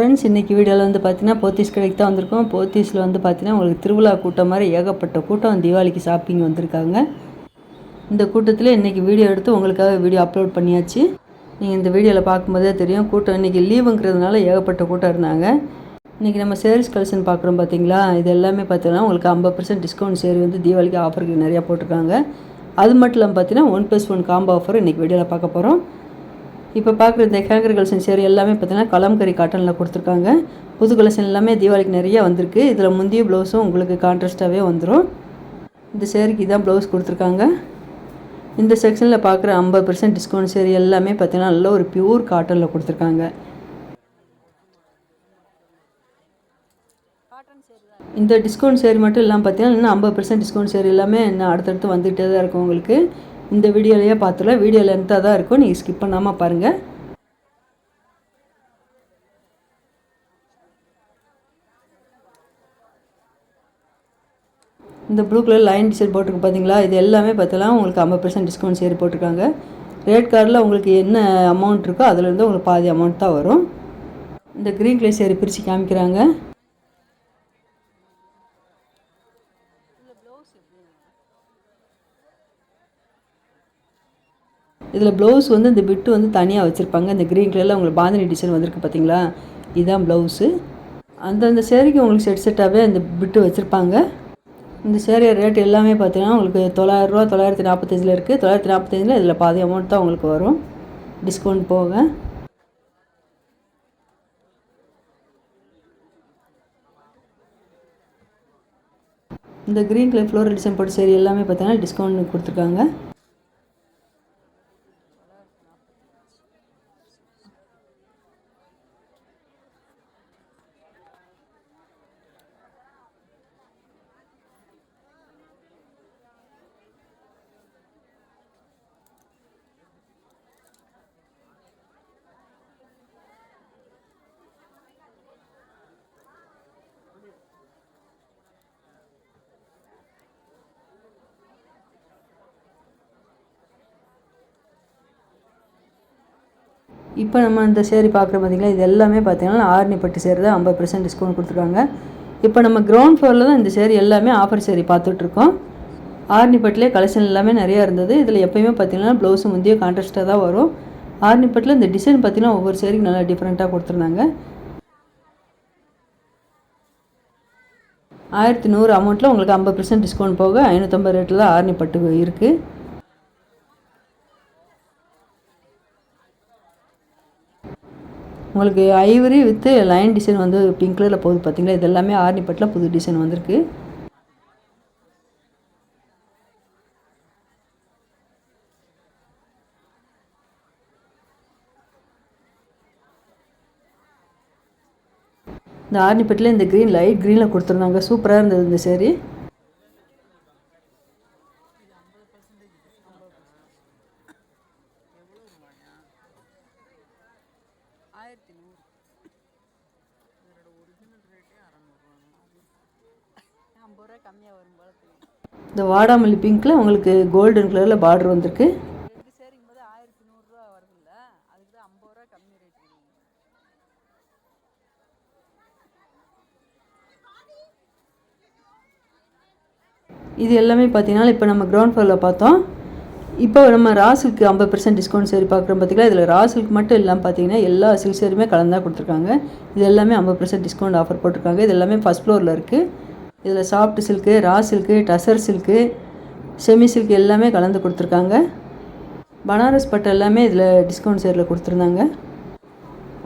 Friends இன்றைக்கி வீடியோவில் வந்து பார்த்தீங்கன்னா போத்தீஸ் கடைக்கு தான் வந்திருக்கோம். போத்தீஸில் வந்து பார்த்தீங்கன்னா உங்களுக்கு திருவிழா கூட்டம் மாதிரி ஏகப்பட்ட கூட்டம் தீபாவளிக்கு ஷாப்பிங் வந்திருக்காங்க. இந்த கூட்டத்தில் இன்றைக்கி வீடியோ எடுத்து உங்களுக்காக வீடியோ அப்லோட் பண்ணியாச்சு. நீங்கள் இந்த வீடியோவில் பார்க்கும்போதே தெரியும் கூட்டம் இன்றைக்கி லீவுங்கிறதுனால ஏகப்பட்ட கூட்டம் இருந்தாங்க. இன்றைக்கி நம்ம சேல்ஸ் கலெக்ஷன் பார்க்குறோம் பார்த்தீங்களா இது எல்லாமே பார்த்தீங்கன்னா உங்களுக்கு ஐம்பது பர்சன்ட் டிஸ்கவுண்ட் சேரி வந்து தீபாவளிக்கு ஆஃபருக்கு நிறையா போட்டிருக்காங்க. அது மட்டும் இல்லாமல் பார்த்தீங்கன்னா one plus one combo offer இன்றைக்கி வீடியோவில் பார்க்க போகிறோம் இப்போ பார்க்குற இந்த ஹேங்கர் கலெக்ஷன் சேரி எல்லாமே பார்த்தீங்கன்னா கலம்கரி காட்டனில் கொடுத்துருக்காங்க. புது கலெக்ஷன் எல்லாமே தீபாவளிக்கு நிறைய வந்திருக்கு. இதில் முந்தைய ப்ளவுஸும் உங்களுக்கு கான்ட்ராஸ்ட்டாகவே வந்துடும் இந்த சேரீக்கு இதான் ப்ளவுஸ் கொடுத்துருக்காங்க. இந்த செக்ஷனில் பார்க்குற ஐம்பது பர்சன்ட் டிஸ்கவுண்ட் சேரி எல்லாமே பார்த்தீங்கன்னா நல்ல ஒரு பியூர் காட்டனில் கொடுத்துருக்காங்க. இந்த டிஸ்கவுண்ட் சேரி மட்டும் இல்லாமல் பார்த்தீங்கன்னா இன்னும் ஐம்பது பர்சன்ட் டிஸ்கவுண்ட் சேரி எல்லாமே இன்னும் அடுத்தடுத்து வந்துகிட்டே தான் இருக்கும் உங்களுக்கு. இந்த வீடியோலையே பார்த்துலாம் வீடியோ லென்த்தாக தான் இருக்கும். நீங்கள் ஸ்கிப் பண்ணாமல் பாருங்கள் இந்த ப்ளூ கலர் லைன் டிஷர்ட் போட்டிருக்கு பார்த்தீங்களா இது எல்லாமே பார்த்தலாம் உங்களுக்கு ஐம்பது பர்சன்ட் டிஸ்கவுண்ட் சேர் போட்டிருக்காங்க. ரேட் கார்டில் உங்களுக்கு என்ன அமௌண்ட் இருக்கோ அதுலேருந்து உங்களுக்கு பாதி அமௌண்ட் தான் வரும். இந்த க்ரீன் கலர் சேரி பிரித்து காமிக்கிறாங்க. இதில் ப்ளவுஸ் வந்து இந்த பிட்டு வந்து தனியாக வச்சுருப்பாங்க. இந்த க்ரீன் கலரில் உங்களுக்கு பாந்தினி டிசைன் வந்திருக்கு பார்த்தீங்களா இதுதான் ப்ளவுஸு அந்தந்த சேரீக்கு உங்களுக்கு செட் செட்டாகவே அந்த பிட்டு வச்சுருப்பாங்க. இந்த சேரீ ரேட் எல்லாமே பார்த்தீங்கன்னா உங்களுக்கு தொள்ளாயிரரூவா தொள்ளாயிரத்தி நாற்பத்தஞ்சில் இருக்குது தொள்ளாயிரத்தி நாற்பத்தஞ்சில் இதில் பாதி அமௌண்ட் தான் உங்களுக்கு வரும். டிஸ்கவுண்ட் போக. இந்த க்ரீன் கலர் ஃப்ளோரல் டிசைன் போட்ட சேரீ எல்லாமே பார்த்தீங்கன்னா டிஸ்கவுண்ட் கொடுத்துருக்காங்க. இப்போ நம்ம இந்த சேரி பார்க்குறோம் பார்த்திங்களா இது எல்லாமே பார்த்தீங்கன்னா ஆரணி பட்டு தான் ஐம்பது பர்சன்ட் டிஸ்கவுண்ட் கொடுத்துருக்காங்க. இப்போ நம்ம கிரவுண்ட் ஃப்ளோரில் தான் இந்த சேரி எல்லாமே ஆஃபர் சேரி பார்த்துட்ருக்கோம். ஆரணி பட்டிலே கலெக்ஷன் எல்லாமே நிறையா இருந்தது. இதில் எப்போயுமே பார்த்தீங்கன்னா ப்ளவுஸு முந்தைய கான்ட்ராஸ்ட்டாக தான் வரும். ஆரணி பட்டில் இந்த டிசைன் பார்த்தீங்கன்னா ஒவ்வொரு சேரீக்கு நல்லா டிஃப்ரெண்ட்டாக கொடுத்துருந்தாங்க. ஆயிரத்தி நூறு அமௌண்ட்டில் உங்களுக்கு ஐம்பது பர்சன்ட் டிஸ்கவுண்ட் போக ஐநூற்றம்பது ரேட்டில் தான் ஆரணி பட்டு இருக்குது உங்களுக்கு ஐவரி வித்து லைன் டிசைன் வந்து பிங்க் கலரில் போகுது பார்த்தீங்களா? இது எல்லாமே ஆர்னி பட்டில் புது டிசைன் வந்திருக்கு. இந்த ஆர்னி பட்டில் இந்த க்ரீன் லைட் க்ரீனில் கொடுத்துருந்தாங்க. சூப்பராக இருந்தது இந்த சேரீ ஆயிரத்தி நூறு. இதோட ஒரிஜினல் ரேட்டே அறநூறுவா ஐம்பது ரூபா கம்மியாக வரும் போல இந்த வாடாமல்லி பிங்க்கில் உங்களுக்கு கோல்டன் கலரில் பார்டர் வந்திருக்கு. ரெண்டு சேரிங் போது ஆயிரத்தி நூறுரூவா வருதுல்ல அதுக்கு தான் ஐம்பது ரூபா கம்மி ரேட் இது எல்லாமே பார்த்தீங்கன்னா இப்போ நம்ம கிரவுண்ட் ஃப்ளோரில் பார்த்தோம். இப்போ நம்ம ராசிலுக்கு ஐம்பது பர்சன்ட் டிஸ்கவுண்ட் சரி பார்க்குறோம் பார்த்தீங்களா இதில் ராசிலுக்கு மட்டும் இல்லாமல் பார்த்தீங்கன்னா எல்லா சில்க் சேருமே கலந்தாக கொடுத்துருக்காங்க. இது எல்லாமே ஐம்பது பர்சன்ட் டிஸ்கவுண்ட் ஆஃபர் போட்டிருக்காங்க. இது எல்லாமே ஃபஸ்ட் ஃப்ளோரில் இருக்குது இதில் soft silk raw silk tussar silk semi silk எல்லாமே கலந்து கொடுத்துருக்காங்க. பனாரஸ் பட்டு எல்லாமே இதில் டிஸ்கவுண்ட் சேரில் கொடுத்துருந்தாங்க.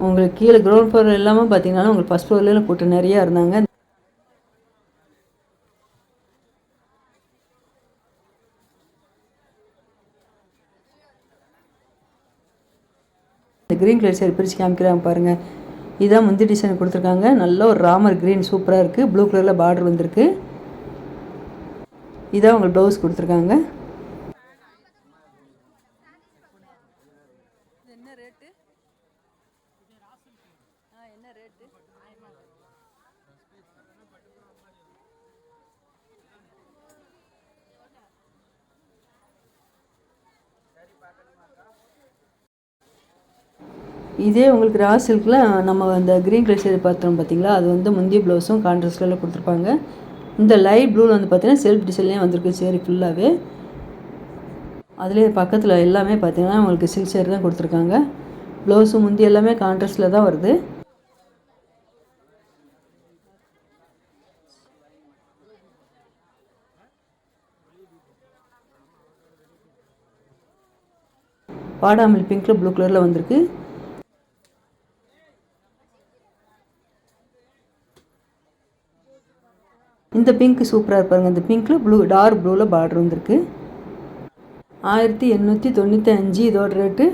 உங்களுக்கு கீழே கிரவுண்ட் ஃப்ளோர் எல்லாமே பார்த்தீங்கன்னா உங்களுக்கு ஃபஸ்ட் ஃப்ளோர்லேயும் போட்டு நிறையா இருந்தாங்க. இந்த க்ரீன் கலர் சேரி பிரித்து காமிக்கிறாங்க பாருங்கள் இதுதான் முந்தி டிசைன் கொடுத்துருக்காங்க. நல்ல ஒரு ராமர் க்ரீன் சூப்பராக இருக்குது ப்ளூ கலரில் பார்டர் வந்திருக்கு. இதான் உங்களுக்கு ப்ளவுஸ் கொடுத்துருக்காங்க. என்ன ரேட்டு என்ன ரேட்டு இதே உங்களுக்கு ரா சில்கில் நம்ம அந்த க்ரீன் கலர் சேரி பார்த்தோம் பார்த்தீங்களா? அது வந்து முந்தைய ப்ளவுஸும் கான்ட்ராஸ்ட் கொடுத்துருப்பாங்க. இந்த லைட் ப்ளூவில் வந்து பார்த்தீங்கன்னா செல்ஃப் டிசைன்லேயே வந்திருக்கு சேரி ஃபுல்லாகவே அதுலேயே பக்கத்தில் எல்லாமே பார்த்தீங்கன்னா உங்களுக்கு சில்க் சேர் தான் கொடுத்துருக்காங்க. ப்ளவுஸும் முந்தி எல்லாமே கான்ட்ராஸ்டில் தான் வருது. வாடாமல் பிங்க்கில் ப்ளூ கலரில் வந்திருக்கு. இந்த பிங்க் சூப்பராக இருப்பாருங்க. இந்த பிங்க்கில் ப்ளூ டார்க் ப்ளூவில் பார்டர் வந்திருக்கு. ஆயிரத்தி எண்ணூற்றி தொண்ணூற்றி அஞ்சு இதோட ரேட்டு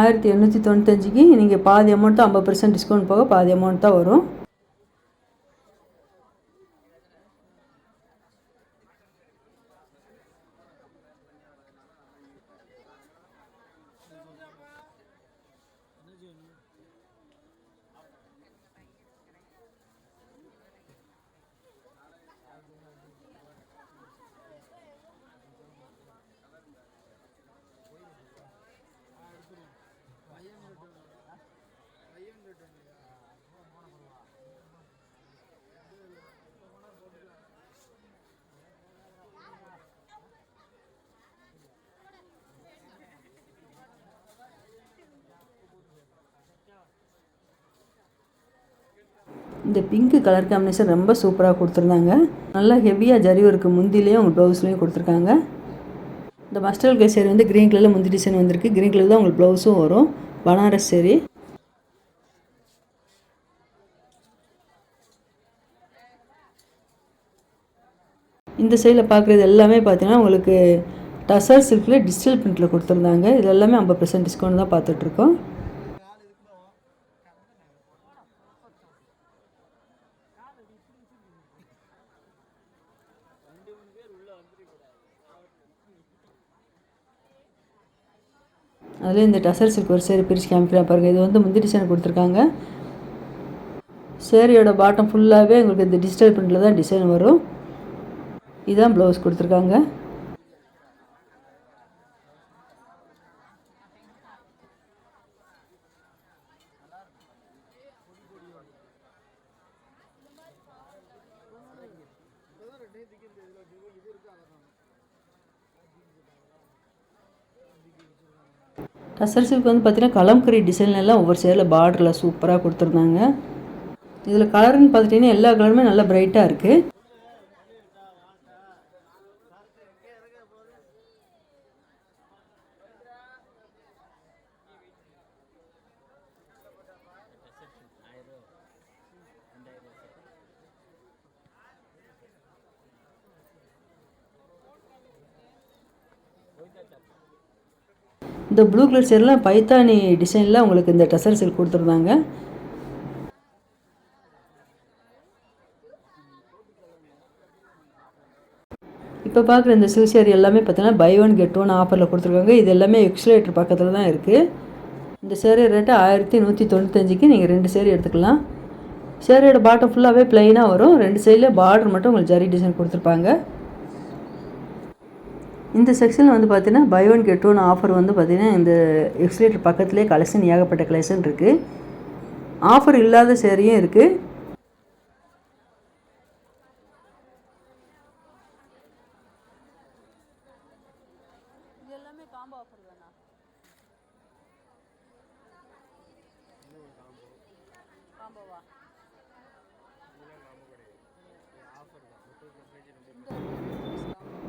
ஆயிரத்தி எண்ணூற்றி தொண்ணூத்தஞ்சுக்கு நீங்கள் பாதி அமௌண்ட் தான் ஐம்பது பர்சன்ட் டிஸ்கவுண்ட் போக பாதி அமௌண்ட் தான் வரும். இந்த பிங்க் கலர் காம்பினேஷன் ரொம்ப சூப்பராக கொடுத்துருந்தாங்க. நல்லா ஹெவியாக ஜரி இருக்குது முந்திலையும் உங்கள் ப்ளவுஸ்லேயும் கொடுத்துருக்காங்க. இந்த மஸ்டல் கே சேரி வந்து க்ரீன் கலரில் முந்தி டிசைன் வந்திருக்கு. க்ரீன் கலர் தான் உங்களுக்கு ப்ளவுஸும் வரும். பனாரஸ் சேரி. இந்த சைடில் பார்க்குறது எல்லாமே பார்த்தீங்கன்னா உங்களுக்கு டசர் சில்கில் டிஜிட்டல் பிரிண்டில் கொடுத்துருந்தாங்க. இது எல்லாமே ஐம்பது பர்சன்ட் டிஸ்கவுண்ட் தான் பார்த்துட்ருக்கோம் அதில் இந்த டசர் சில்க் ஒரு சேரி பிரித்து காமிக்கிறேன் பாருங்கள் இது வந்து முந்தி டிசைன் கொடுத்துருக்காங்க. சேரீயோட பாட்டம் ஃபுல்லாகவே உங்களுக்கு இந்த டிஜிட்டல் பிரிண்டில் தான் டிசைன் வரும். இதுதான் ப்ளவுஸ் கொடுத்துருக்காங்க. டசர் சில்க் வந்து பார்த்திங்கன்னா கலம்கரி டிசைன் எல்லாம் ஒவ்வொரு சேரில் பார்டரில் சூப்பராக கொடுத்துருந்தாங்க. இதில் கலருன்னு பார்த்துட்டிங்கன்னா எல்லா கலருமே நல்லா பிரைட்டாக இருக்குது இந்த ப்ளூ கலர் சேரில் பைத்தானி டிசைனில் உங்களுக்கு இந்த டசர் சில்க் கொடுத்துருந்தாங்க. இப்போ பார்க்குற இந்த சில்க் சேரி எல்லாமே பார்த்தீங்கன்னா பை ஒன் கெட் ஒன் ஆஃபரில் கொடுத்துருக்காங்க. இது எல்லாமே எக்ஸ்லேட்டர் பக்கத்தில் தான் இருக்குது இந்த சேரீ ரேட்டு ஆயிரத்தி நூற்றி தொண்ணூத்தஞ்சுக்கு நீங்கள் ரெண்டு சேரீ எடுத்துக்கலாம். சேரீயோட பாட்டம் ஃபுல்லாகவே ப்ளைனாக வரும். ரெண்டு சைடில் பார்டர் மட்டும் உங்களுக்கு ஜரி டிசைன் கொடுத்துருப்பாங்க. இந்த செக்ஷனில் வந்து பார்த்தீங்கன்னா buy one get one offer வந்து பார்த்தீங்கன்னா இந்த எக்ஸ்லேட்டர் பக்கத்துலேயே கலெக்ஷன் ஏகப்பட்ட கலெக்ஷன் இருக்குது ஆஃபர் இல்லாத சேரையும் இருக்குது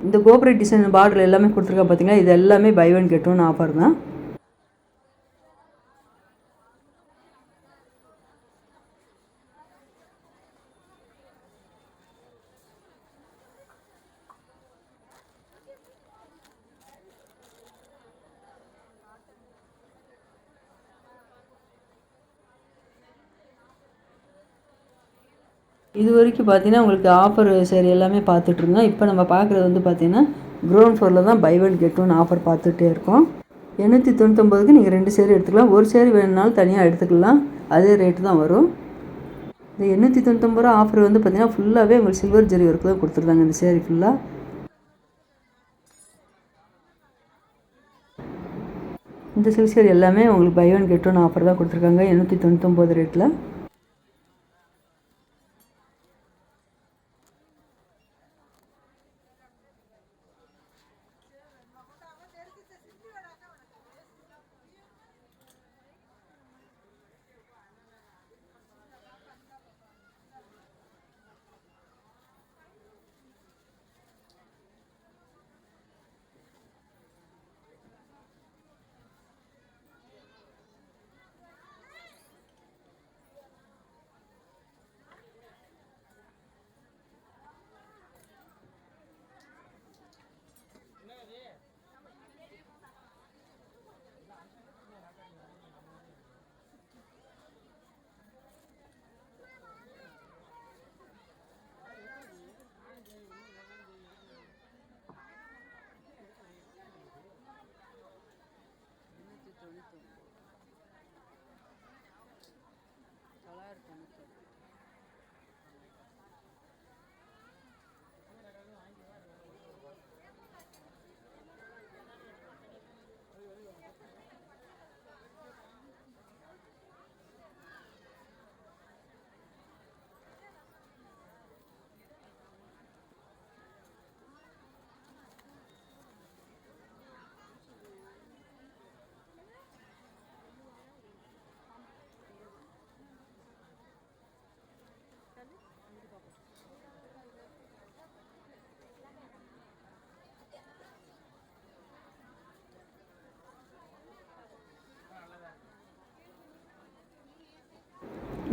இந்த கோபுர டிசைன் பார்டர் எல்லாமே கொடுத்துருக்கா பார்த்தீங்களா இது எல்லாமே buy one get one offer தான். இது வரைக்கும் பார்த்தீங்கன்னா உங்களுக்கு ஆஃபர் சரி எல்லாமே பார்த்துட்ருந்தோம் இப்போ நம்ம பார்க்குறது வந்து பார்த்தீங்கன்னா க்ரௌண்ட் ஃப்ளோரில் தான் buy one get one offer பார்த்துட்டே இருக்கோம். எண்ணூற்றி தொண்ணூத்தொம்பதுக்கு நீங்கள் ரெண்டு சேரி எடுத்துக்கலாம். ஒரு சேரி வேணுனாலும் தனியாக எடுத்துக்கலாம். அதே ரேட்டு தான் வரும். இந்த எண்ணூற்றி தொண்ணூத்தொம்பது ரூபா ஆஃபர் வந்து பார்த்தீங்கன்னா ஃபுல்லாகவே உங்களுக்கு சில்வர் ஜெரி ஒர்க்கு தான் கொடுத்துருந்தாங்க இந்த சேரீ ஃபுல்லாக இந்த சில்க் saree எல்லாமே உங்களுக்கு buy one get one offer தான் கொடுத்துருக்காங்க. எண்ணூற்றி தொண்ணூத்தொம்பது ரேட்டில்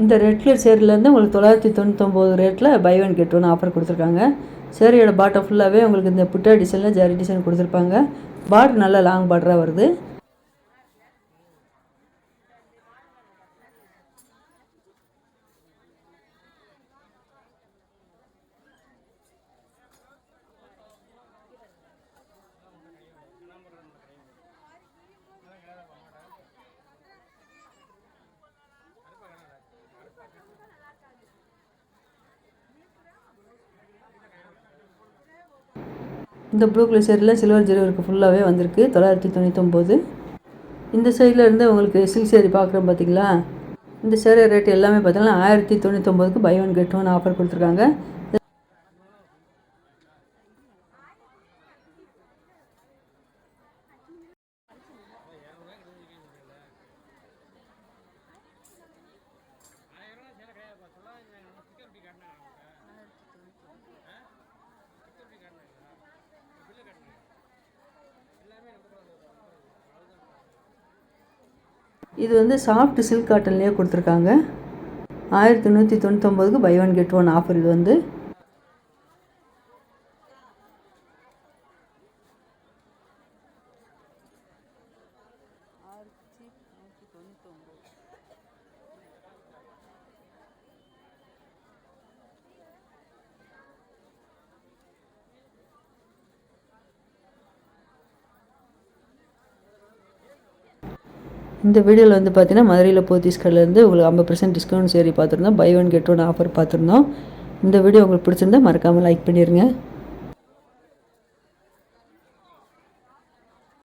இந்த ரேட்டில் கலர் உங்களுக்கு தொள்ளாயிரத்தி தொண்ணூத்தொம்பது ரேட்டில் buy one get one offer கொடுத்துருக்காங்க. சேரீயோட பாட்டம் ஃபுல்லாகவே உங்களுக்கு இந்த புட்டா டிசைனில் ஜரி டிசைன் கொடுத்துருப்பாங்க. பார்டர் நல்லா லாங் பார்டராக வருது. இந்த blue colour silver zari work ஃபுல்லாகவே வந்திருக்கு. தொள்ளாயிரத்தி தொண்ணூத்தொம்போது. இந்த சைடில் இருந்து உங்களுக்கு சில்க் சேரீ பார்க்குறோம் பார்த்தீங்களா இந்த சேரீ ரேட் எல்லாமே பார்த்தீங்கன்னா ஆயிரத்தி தொண்ணூத்தொம்போதுக்கு buy one get one offer கொடுத்துருக்காங்க. இது வந்து சாஃப்ட் சில்க் காட்டன்லேயே கொடுத்துருக்காங்க. ஆயிரத்தி நூற்றி தொண்ணூத்தொம்பதுக்கு buy one get one offer இது வந்து. இந்த வீடியோவில் வந்து பார்த்தீங்கன்னா மதுரையில் போத்தீஸ் கடையிலேருந்து உங்களுக்கு ஐம்பது பர்சன்ட் டிஸ்கவுண்ட் சரி பார்த்துருந்தோம் buy one get one offer பார்த்துருந்தோம் இந்த வீடியோ உங்களுக்கு பிடிச்சிருந்தா மறக்காமல் லைக் பண்ணிடுங்க